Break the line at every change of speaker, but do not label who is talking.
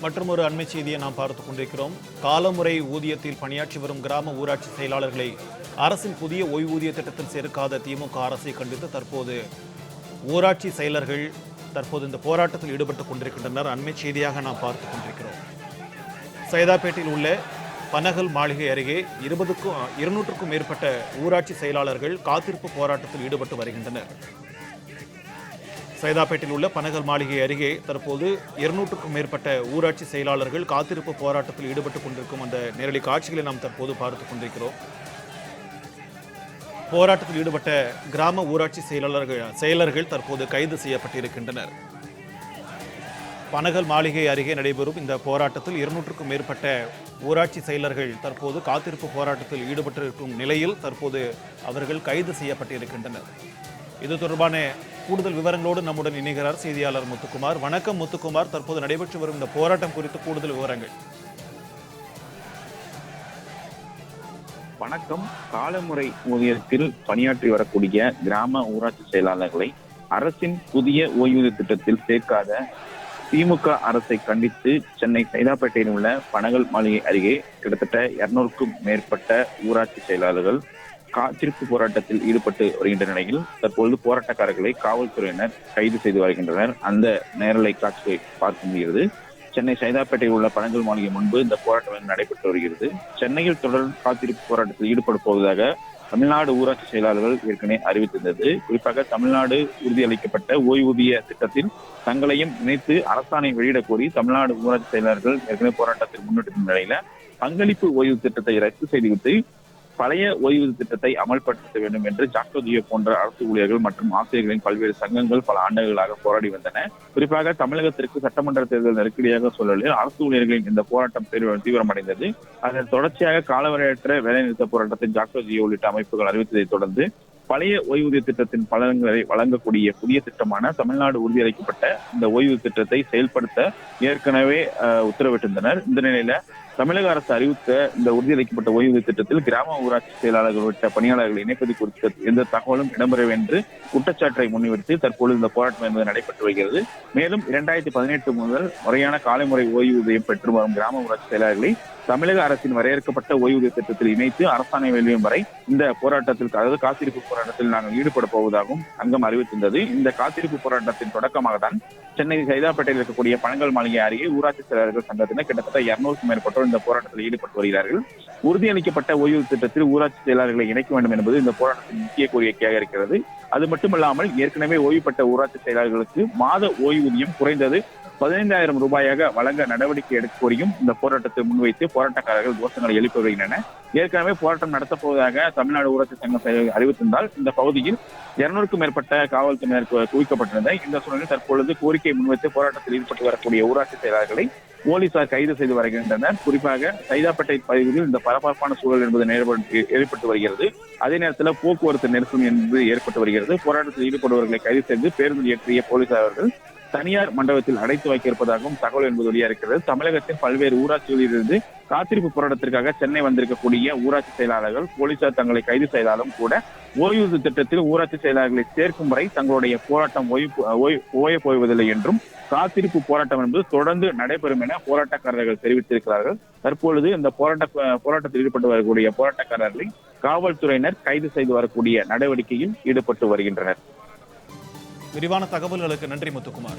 மற்றும் ஒரு அண்மை செய்தியை நாம் பார்த்துக் கொண்டிருக்கிறோம். காலமுறை ஊதியத்தில் பணியாற்றி வரும் கிராம ஊராட்சி செயலாளர்களை அரசின் புதிய ஓய்வூதிய திட்டத்தில் சேர்க்காத திமுக அரசை கண்டித்து தற்போது ஊராட்சி செயலர்கள் தற்போது இந்த போராட்டத்தில் ஈடுபட்டுக் கொண்டிருக்கின்றனர். அண்மை செய்தியாக நாம் பார்த்துக் கொண்டிருக்கிறோம். சைதாப்பேட்டையில் உள்ள பனகல் மாளிகை அருகே இருபதுக்கும் இருநூற்றுக்கும் மேற்பட்ட ஊராட்சி செயலாளர்கள் காத்திருப்பு போராட்டத்தில் ஈடுபட்டு வருகின்றனர். சைதாப்பேட்டில் உள்ள பனகல் மாளிகை அருகே தற்போது இருநூற்றுக்கும் மேற்பட்ட ஊராட்சி செயலாளர்கள் காத்திருப்பு போராட்டத்தில் ஈடுபட்டுக் கொண்டிருக்கும் அந்த நேரடி காட்சிகளை நாம் தற்போது பார்த்துக் கொண்டிருக்கிறோம். போராட்டத்தில் ஈடுபட்ட கிராம ஊராட்சி செயலாளர்கள் செயலர்கள் தற்போது கைது செய்யப்பட்டிருக்கின்றனர். பனகல் மாளிகை அருகே நடைபெறும் இந்த போராட்டத்தில் இருநூற்றுக்கும் மேற்பட்ட ஊராட்சி செயலர்கள் தற்போது காத்திருப்பு போராட்டத்தில் ஈடுபட்டிருக்கும் நிலையில் தற்போது அவர்கள் கைது செய்யப்பட்டிருக்கின்றனர். இது தொடர்பான கூடுதல் விவரங்களோடு நம்முடன் இணைகிறார் செய்தியாளர் முத்துக்குமார். வணக்கம் முத்துக்குமார். தற்போது நடைபெற்று வரும் இந்த போராட்டம் குறித்து கூடுதல் விவரங்கள்.
வணக்கம். காலமுறை ஊதியத்தில் பணியாற்றி வரக்கூடிய கிராம ஊராட்சி செயலாளர்களை அரசின் புதிய ஓய்வூதிய திட்டத்தில் சேர்க்காத திமுக அரசை கண்டித்து சென்னை சைதாப்பேட்டையில் உள்ள பனகல் மாளிகை அருகே கிட்டத்தட்ட இருநூறுக்கும் மேற்பட்ட ஊராட்சி செயலாளர்கள் காத்திருப்பு போராட்டத்தில் ஈடுபட்டு வருகின்ற நிலையில் தற்பொழுது போராட்டக்காரர்களை காவல்துறையினர் கைது செய்து வருகின்றனர். அந்த நேரலை காட்சியை பார்க்க முடிகிறது. சென்னை சைதாப்பேட்டையில் உள்ள பனங்கல் மாளிகை முன்பு இந்த போராட்டம் நடைபெற்று வருகிறது. சென்னையில் தொடர் காத்திருப்பு போராட்டத்தில் ஈடுபட போவதாக தமிழ்நாடு ஊராட்சி செயலாளர்கள் ஏற்கனவே அறிவித்திருந்தது. குறிப்பாக தமிழ்நாடு உறுதியளிக்கப்பட்ட ஓய்வூதிய திட்டத்தில் தங்களையும் இணைத்து அரசாணை வெளியிடக் கோரி தமிழ்நாடு ஊராட்சி செயலாளர்கள் ஏற்கனவே போராட்டத்தில் முன்னெடுக்கும் நிலையில பங்களிப்பு ஓய்வு திட்டத்தை ரத்து செய்துவிட்டு பழைய ஓய்வு திட்டத்தை அமல்படுத்த வேண்டும் என்று ஜாக்டோஜியோ போன்ற அரசு ஊழியர்கள் மற்றும் ஆசிரியர்களின் பல்வேறு சங்கங்கள் பல ஆண்டுகளாக போராடி வந்தன. குறிப்பாக தமிழகத்திற்கு சட்டமன்ற தேர்தல் நெருக்கடியாக சூழலில் அரசு ஊழியர்களின் இந்த போராட்டம் தீவிரமடைந்தது. அதன் தொடர்ச்சியாக காலவரையற்ற வேலைநிறுத்த போராட்டத்தை ஜாக்டோஜியோ உள்ளிட்ட அமைப்புகள் அறிவித்ததைத் தொடர்ந்து பழைய ஓய்வூதிய திட்டத்தின் பலன்களை வழங்கக்கூடிய புதிய திட்டமான தமிழ்நாடு உறுதியளிக்கப்பட்ட இந்த ஓய்வு திட்டத்தை செயல்படுத்த ஏற்கனவே உத்தரவிட்டிருந்தனர். இந்த நிலையில தமிழக அரசு அறிவித்த இந்த உறுதியளிக்கப்பட்ட ஓய்வூதிய திட்டத்தில் கிராம ஊராட்சி செயலாளர்கள் உள்ளிட்ட பணியாளர்களை இணைப்பது குறித்த எந்த தகவலும் இடம்பெறவில்லை என்று குற்றச்சாட்டை முன்னிறுத்தி தற்பொழுது இந்த போராட்டம் என்பது நடைபெற்று வருகிறது. மேலும் இரண்டாயிரத்தி பதினெட்டு முதல் முறையான காலைமுறை ஓய்வூதியம் பெற்று வரும் கிராம ஊராட்சி செயலாளர்களை தமிழக அரசின் வரையறுக்கப்பட்ட ஓய்வூதிய திட்டத்தில் இணைத்து அரசாணை வெளியும் வரை இந்த போராட்டத்தில் அதாவது காத்திருப்பு போராட்டத்தில் நாங்கள் ஈடுபட போவதாகவும் அங்கம் அறிவித்திருந்தது. இந்த காத்திருப்பு போராட்டத்தின் தொடக்கமாக தான் சென்னை சைதாப்பேட்டையில் இருக்கக்கூடிய பனங்கல் மாளிகை அருகே ஊராட்சி செயலாளர்கள் சங்கத்தினர் கிட்டத்தட்ட இருநூறுக்கும் மேற்பட்டோர் இந்த போராட்டத்தில் ஈடுபட்டு வருகிறார்கள். உறுதியளிக்கப்பட்ட ஓய்வு திட்டத்தில் ஊராட்சி செயலாளர்களை இணைக்க வேண்டும் என்பது இந்த போராட்டத்தின் முக்கிய கோரிக்கையாக இருக்கிறது. அது மட்டுமல்லாமல் ஏற்கனவே ஓய்வு பெற்ற ஊராட்சி செயலாளர்களுக்கு மாத ஓய்வூதியம் குறைந்தது பதினைந்தாயிரம் ரூபாயாக வழங்க நடவடிக்கை எடுக்க கோரியும் இந்த போராட்டத்தை முன்வைத்து போராட்டக்காரர்கள் கோஷங்களை எழுப்பி வருகின்றன. ஏற்கனவே போராட்டம் நடத்தப் போவதாக தமிழ்நாடு ஊராட்சி சங்கம் அறிவித்திருந்தால் இந்த பகுதியில் இருநூறுக்கும் மேற்பட்ட காவல்துறையினர் குவிக்கப்பட்டிருந்த இந்த சூழலில் தற்பொழுது கோரிக்கை முன்வைத்து போராட்டத்தில் ஈடுபட்டு வரக்கூடிய ஊராட்சி செயலாளர்களை போலீசார் கைது செய்து வருகின்றனர். குறிப்பாக சைதாப்பேட்டை பகுதியில் இந்த பரபரப்பான சூழல் என்பது ஏற்பட்டு வருகிறது. அதே நேரத்தில் போக்குவரத்து நெரிசல் என்பது ஏற்பட்டு வருகிறது. போராட்டத்தில் ஈடுபடுபவர்களை கைது செய்து பேருந்து ஏற்றிய போலீசார் அவர்கள் தனியார் மண்டபத்தில் அடைத்து வைக்க இருப்பதாகவும் தகவல் என்பது வெளியாக இருக்கிறது தமிழகத்தின் பல்வேறு ஊராட்சிகளில் இருந்து காத்திருப்பு போராட்டத்திற்காக சென்னை வந்திருக்கக்கூடிய ஊராட்சி செயலாளர்கள் போலீசார் தங்களை கைது செய்தாலும் கூட ஓய்வூதிய திட்டத்தில் ஊராட்சி செயலாளர்களை சேர்க்கும் வரை தங்களுடைய போராட்டம் ஓய்வு ஓய்- போவதில்லை என்றும் காத்திருப்பு போராட்டம் என்பது தொடர்ந்து நடைபெறும் என போராட்டக்காரர்கள் தெரிவித்திருக்கிறார்கள். தற்பொழுது இந்த போராட்ட போராட்டத்தில் ஈடுபட்டு வரக்கூடிய போராட்டக்காரர்களை காவல்துறையினர் கைது செய்து வரக்கூடிய நடவடிக்கையில் ஈடுபட்டு வருகின்றனர்.
விரிவான தகவல்களுக்கு நன்றி முத்துக்குமார்.